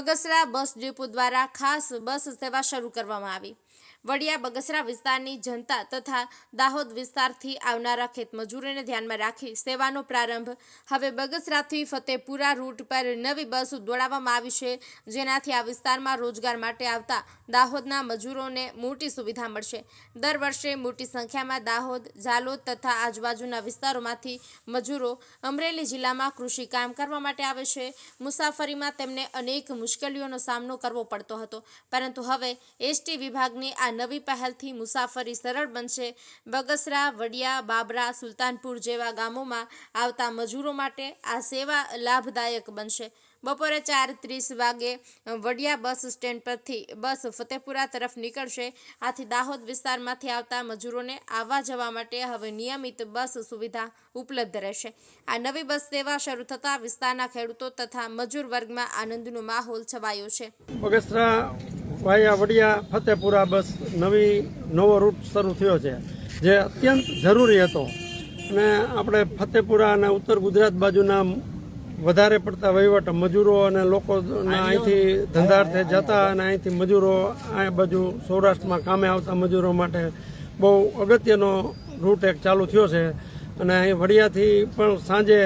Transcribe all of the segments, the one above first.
Bagasara bus depot દ્વારા ખાસ બસ સેવા શરૂ કરવામાં આવી. વડિયા બગસરા વિસ્તારની જનતા તથા દાહોદ વિસ્તારથી આવનારા ખેતમજૂરોને ધ્યાનમાં રાખી સેવાનો પ્રારંભ હવે બગસરાથી ફતેપુરા રૂટ પર નવી બસ દોડાવવામાં આવી છે, જેનાથી આ વિસ્તારમાં રોજગાર માટે આવતા દાહોદના મજૂરોને મોટી સુવિધા મળશે. દર વર્ષે મોટી સંખ્યામાં દાહોદ, ઝાલોદ તથા આજુબાજુના વિસ્તારોમાંથી મજૂરો અમરેલી જિલ્લામાં કૃષિ કામ કરવા માટે આવે છે. મુસાફરીમાં તેમને અનેક મુશ્કેલીઓનો સામનો કરવો પડતો હતો. પરંતુ હવે એસટી વિભાગની આ નવી પહેલથી મુસાફરી સરળ બનશે. બગસરા, વડિયા, બાબરા, સુલતાનપુર જેવા ગામોમાં આવતા મજૂરો માટે આ સેવા લાભદાયક બનશે. બપોરે ચાર ત્રીસ વાગે વડિયા બસ સ્ટેન્ડ પરથી, બસ ફતેપુરા તરફ નીકળશે. આથી દાહોદ વિસ્તારમાંથી આવતા મજૂરોને આવવા જવા માટે હવે નિયમિત બસ સુવિધા ઉપલબ્ધ રહેશે. આ નવી બસ સેવા શરૂ થતાં વિસ્તારના ખેડૂતો તથા મજૂર વર્ગમાં આનંદનો માહોલ છવાયો છે. વાયા, વડિયા, ફતેપુરા બસ નવી, નવો રૂટ શરૂ થયો છે, જે અત્યંત જરૂરી હતો. અને આપણે ફતેપુરા અને ઉત્તર ગુજરાત બાજુના વધારે પડતા વહીવટ મજૂરો અને લોકો અહીંથી ધંધાર્થે જતા અને અહીંથી મજૂરો આ બાજુ સૌરાષ્ટ્રમાં કામે આવતા મજૂરો માટે બહુ અગત્યનો રૂટ એક ચાલુ થયો છે. અને અહીં વડિયાથી પણ સાંજે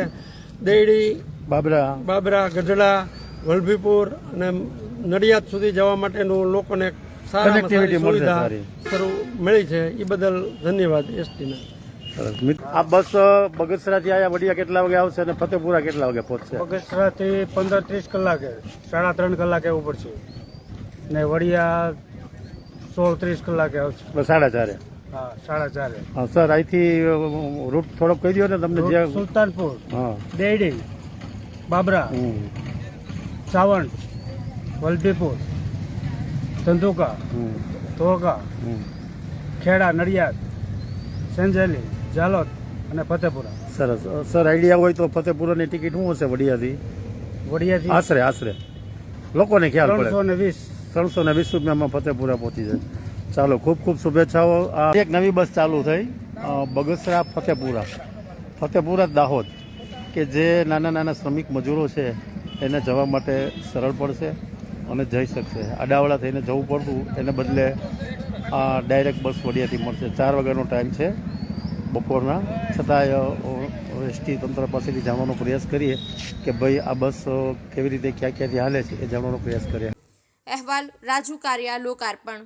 દેડી બાબરા. બાબરા ગઢડા વલભીપુર અને નડિયાદ સુધી જવા માટેનું લોકોને સારા સુવિધા શરૂ મળી છે. એ બદલ ધન્યવાદ એસટીને આ બસ બગસરાથી આયા વડિયા કેટલા વાગે આવશે અને ફતેપુરા કેટલા વાગે પહોંચશે? બગસરાથી પંદર ત્રીસ કલાકે સાડા ત્રણ કલાકે ઉપડશે ને વડિયા સોળ ત્રીસ કલાકે આવશે. સાડા ચારે? હા સાડા ચારે. હા સર અહીંથી રૂટ થોડોક કહી દો ને તમને જે સુલતાનપુર હા. દેડી બાબરા સાવણ વલભીપુર ધંધુકા ધોળકા. ખેડા નડિયાદ સંજેલી જાલોદ અને ફતેપુરા. સરસ. સર આઈડિયા હોય તો ફતેપુરાની ટિકિટ શું હશે વડિયાથી? વડિયાથી આશરે આશરે. લોકોને ખ્યાલ ત્રણસો ને વીસ. ત્રણસો ને વીસ રૂપિયામાં ફતેપુરા પહોંચી જાય. ચાલો ખૂબ ખૂબ શુભેચ્છાઓ. આ એક નવી બસ ચાલુ થઈ. બગસરા ફતેપુરા. ફતેપુરા દાહોદ. કે જે નાના નાના શ્રમિક મજૂરો છે એને જવા માટે સરળ પડશે અને જઈ શકશે. આડાવડા થઈને જવું પડતું એને બદલે આ ડાયરેક્ટ બસ વડિયાથી મળશે. ચાર વાગ્યાનો ટાઈમ છે. બપોરના. છતાંય એસટી તંત્ર પાસેથી જાણવાનો પ્રયાસ કરીએ કે ભાઈ આ બસ કેવી રીતે ક્યાં ક્યાંથી હાલે છે એ જાણવાનો પ્રયાસ કરીએ. અહેવાલ, રાજુ કારિયા, લોકાર્પણ.